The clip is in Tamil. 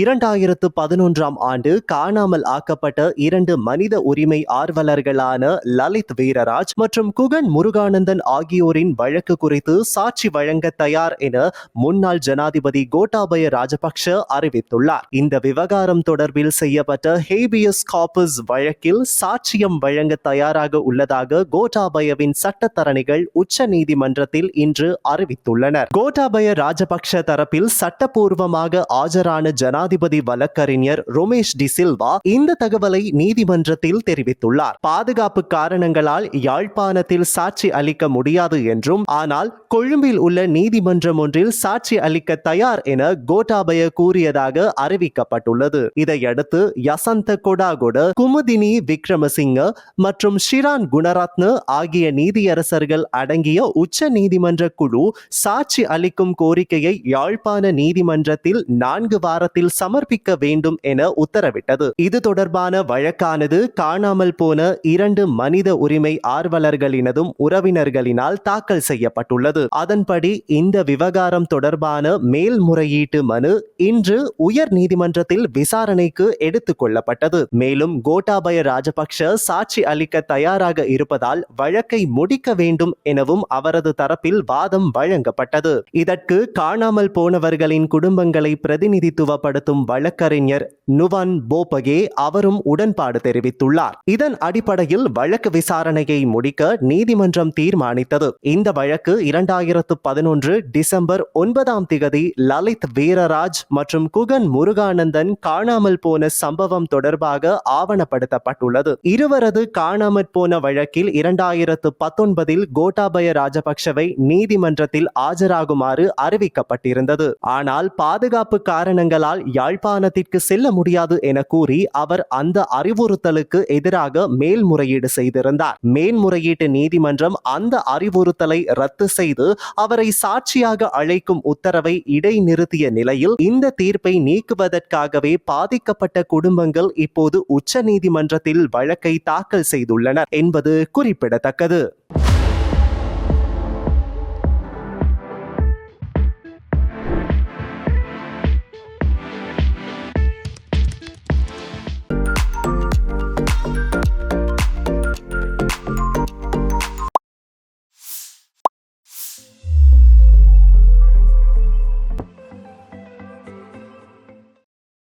இரண்டாயிரத்து பதினொன்றாம் ஆண்டு காணாமல் ஆக்கப்பட்ட இரண்டு மனித உரிமை ஆர்வலர்களான லலித் வீரராஜ் மற்றும் குகன் முருகானந்தன் ஆகியோரின் வழக்கு குறித்து சாட்சி வழங்க தயார் என முன்னாள் ஜனாதிபதி கோட்டாபய ராஜபக்ஷ அறிவித்துள்ளார். இந்த விவகாரம் தொடர்பில் செய்யப்பட்ட ஹேபியஸ் காப்பஸ் வழக்கில் சாட்சியம் வழங்க தயாராக உள்ளதாக கோட்டாபயவின் சட்டத்தரணிகள் உச்ச நீதிமன்றத்தில் இன்று அறிவித்துள்ளனர். கோட்டாபய ராஜபக்ஷ தரப்பில் சட்டப்பூர்வமாக ஆஜரான ஜனாதிபதி வழக்கறிஞர் ரொமேஷ் டி சில்வா இந்த தகவலை நீதிமன்றத்தில் தெரிவித்துள்ளார். பாதுகாப்பு காரணங்களால் யாழ்ப்பாணத்தில் சாட்சி அளிக்க முடியாது என்றும் ஆனால் கொழும்பில் உள்ள நீதிமன்றம் ஒன்றில் சாட்சி அளிக்க தயார் என கோட்டாபய கூறியதாக அறிவிக்கப்பட்டுள்ளது. இதையடுத்து யசந்த கொடாகுட குமுதினி விக்ரமசிங்க மற்றும் ஷிரான் குணரத்ன ஆகிய நீதியரசர்கள் அடங்கிய உச்ச நீதிமன்ற குழு சாட்சி அளிக்கும் கோரிக்கையை யாழ்ப்பாண நீதிமன்றத்தில் நான்கு வாரத்தில் சமர்ப்பிக்க வேண்டும் என உத்தரவிட்டது. இது தொடர்பான வழக்கானது காணாமல் போன இரண்டு மனித உரிமை ஆர்வலர்களினதும் உறவினர்களினால் தாக்கல் செய்யப்பட்டுள்ளது. அதன்படி இந்த விவகாரம் தொடர்பான மேல்முறையீட்டு மனு இன்று உயர் நீதிமன்றத்தில் விசாரணைக்கு எடுத்துக் கொள்ளப்பட்டது. மேலும் கோட்டாபய ராஜபக்ஷ சாட்சி அளிக்க தயாராக இருப்பதால் வழக்கை முடிக்க வேண்டும் எனவும் அவரது தரப்பில் வாதம் வழங்கப்பட்டது. இதற்கு காணாமல் போனவர்களின் குடும்பங்களை பிரதிநிதித்துவப்படும் நடத்தும் வழக்கறிஞர் நுவன் போபகே அவரும் உடன்பாடு தெரிவித்துள்ளார். இதன் அடிப்படையில் வழக்கு விசாரணையை முடிக்க நீதிமன்றம் தீர்மானித்தது. இந்த வழக்கு இரண்டாயிரத்து பதினொன்று டிசம்பர் ஒன்பதாம் திகதி லலித் வீரராஜ் மற்றும் குகன் முருகானந்தன் காணாமல் போன சம்பவம் தொடர்பாக ஆவணப்படுத்தப்பட்டுள்ளது. இருவரது காணாமற் போன வழக்கில் இரண்டாயிரத்து பத்தொன்பதில் கோட்டாபய ராஜபக்ஷவை நீதிமன்றத்தில் ஆஜராகுமாறு அறிவிக்கப்பட்டிருந்தது. ஆனால் பாதுகாப்பு காரணங்களால் யாழ்ப்பாணத்திற்கு செல்ல முடியாது என கூறி அவர் அந்த அறிவுறுத்தலுக்கு எதிராக மேல்முறையீடு செய்திருந்தார். மேல்முறையீட்டு நீதிமன்றம் அந்த அறிவுறுத்தலை ரத்து செய்து அவரை சாட்சியாக அழைக்கும் உத்தரவை இடைநிறுத்திய நிலையில் இந்த தீர்ப்பை நீக்குவதற்காகவே பாதிக்கப்பட்ட குடும்பங்கள் இப்போது உச்ச நீதிமன்றத்தில் வழக்கை தாக்கல் செய்துள்ளனர் என்பது குறிப்பிடத்தக்கது.